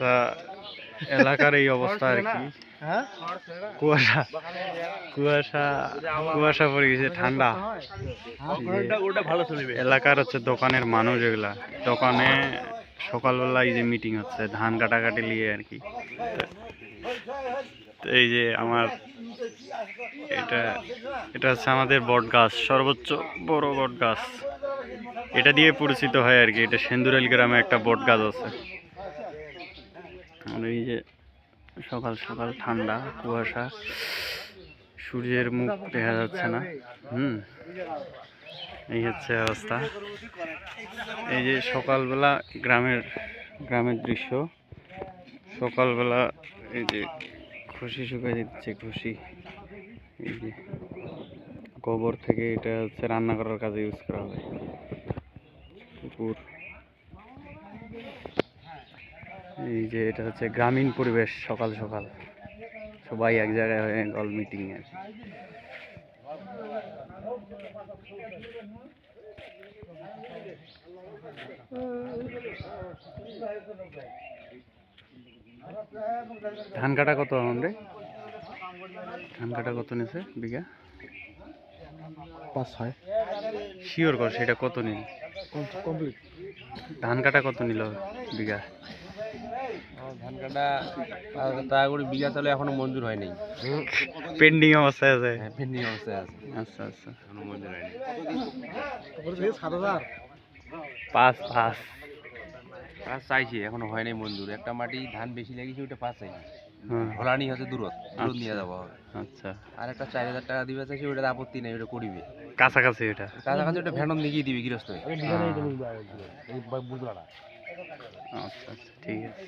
তা এলাকার এই অবস্থা আর কি। হ্যাঁ? কুয়াশা কুয়াশা কুয়াশা পড়ে গেছে ঠান্ডা। এলাকার হচ্ছে দোকানের মানুষ এগুলা। দোকানে সকালবেলা এই যে মিটিং হচ্ছে ধান কাটাকাটি নিয়ে আর কি। তো এই যে আমার এটা এটা হচ্ছে আমাদের বট গাছ সর্বোচ্চ বড় বট গাছ। এটা দিয়ে পরিচিত হয় আর কি এটা সেন্দুরাইল গ্রামে একটা বট গাছ আছে। আর এই যে সকাল সকাল ঠান্ডা কুয়াশা, সূর্যের মুখ দেখা যাচ্ছে না। হুম, এই হচ্ছে অবস্থা। এই যে সকালবেলা গ্রামের গ্রামের দৃশ্য। সকালবেলা এই যে খুশি শুকাই দিচ্ছে খুশি এই যে গোবর থেকে এটা হচ্ছে রান্না করার কাজে ইউজ করা হয়। পুকুর। এই যে এটা হচ্ছে গ্রামীণ পরিবেশ সকাল সকাল। সবাই এক জায়গায় হয়ে গল মিটিং কি। ধান কাটা কত রে ধান কাটা কত নিছে বিঘা? পাঁচ ছয়। শিওর কর সেটা কত নিল? কমপ্লিট। ধান কাটা কত নিল বিঘা? ধান কাটা টাকা করে বিঘা চালে এখনও মঞ্জুর হয়নি। পেন্ডিং অবস্থায় আছে। হ্যাঁ পেন্ডিং অবস্থায় আছে। আচ্ছা আচ্ছা। এখনও মঞ্জুর হয়নি। পাঁচ পাঁচ। পাঁচ চাইছি এখনও হয়নি মঞ্জুর। একটা মাটি ধান বেশি লাগিয়েছে ওটা পাঁচ চাইছি। ভোলানি হচ্ছে দূরত দূরত নিয়ে যাব আচ্ছা। আর একটা চার হাজার টাকা দিবে চাইছি ওটা আপত্তি নেই ওটা করিবে। কাছাকাছি এটা কাছাকাছি ওটা ভ্যানন দেখিয়ে দিবে গৃহস্থ আচ্ছা আচ্ছা ঠিক আছে।